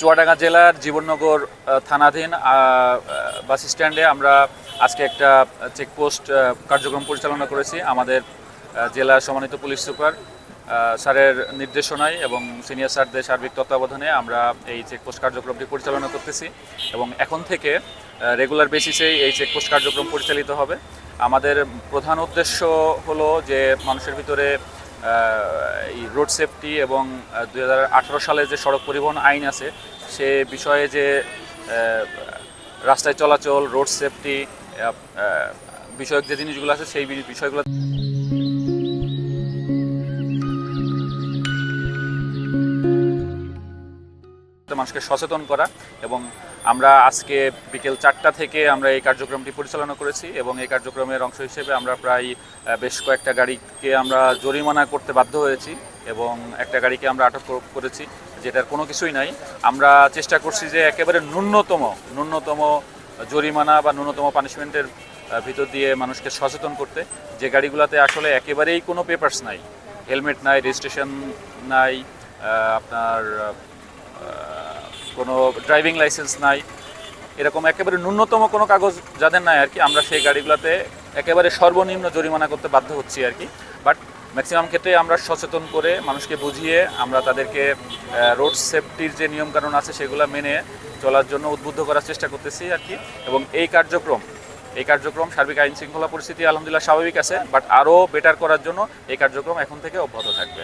চুয়াডাঙ্গা জেলার জীবননগর থানাধীন বাস স্ট্যান্ডে আমরা আজকে একটা চেকপোস্ট কার্যক্রম পরিচালনা করেছি আমাদের জেলা সমন্বিত পুলিশ সুপার স্যারের নির্দেশনায় এবং সিনিয়র স্যারদের সার্বিক তত্ত্বাবধানে আমরা এই চেকপোস্ট কার্যক্রমটি পরিচালনা করতেছি এবং এখন থেকে রেগুলার বেসিসেই এই চেকপোস্ট কার্যক্রম পরিচালিত হবে। আমাদের প্রধান উদ্দেশ্য হলো যে মানুষের ভিতরে এই রোড সেফটি এবং দু হাজার আঠেরো সালে যে সড়ক পরিবহন আইন আছে, সে বিষয়ে যে রাস্তায় চলাচল রোড সেফটি বিষয়ক যে জিনিসগুলো আছে, সেই বি- বিষয়গুলো মানুষকে সচেতন করা এবং আমরা আজকে বিকেল চারটা থেকে আমরা এই কার্যক্রমটি পরিচালনা করেছি এবং এই কার্যক্রমের অংশ হিসেবে আমরা প্রায় বেশ কয়েকটা গাড়িকে আমরা জরিমানা করতে বাধ্য হয়েছি এবং একটা গাড়িকে আমরা আটক কর- করেছি, যেটার কোনো কিছুই নাই। আমরা চেষ্টা করছি যে একেবারে ন্যূনতম ন্যূনতম জরিমানা বা ন্যূনতম পানিশমেন্টের ভিতর দিয়ে মানুষকে সচেতন করতে। যে গাড়িগুলোতে আসলে একেবারেই কোনো পেপারস নাই, হেলমেট নাই রেজিস্ট্রেশন নাই আপনার কোনো ড্রাইভিং লাইসেন্স নাই, এরকম একেবারে ন্যূনতম কোনো কাগজ যাদের নাই আর কি, আমরা সেই গাড়িগুলোতে একেবারে সর্বনিম্ন জরিমানা করতে বাধ্য হচ্ছি আর কি। বাট ম্যাক্সিমাম ক্ষেত্রে আমরা সচেতন করে মানুষকে বুঝিয়ে আমরা তাদেরকে রোড সেফটির যে নিয়মকানুন আছে সেগুলো মেনে চলার জন্য উদ্বুদ্ধ করার চেষ্টা করতেছি আর কি। এবং এই কার্যক্রম এই কার্যক্রম সার্বিক আইন শৃঙ্খলা পরিস্থিতি আলহামদুলিল্লাহ স্বাভাবিক আছে বাট আরও বেটার করার জন্য এই কার্যক্রম এখন থেকে অব্যাহত থাকবে।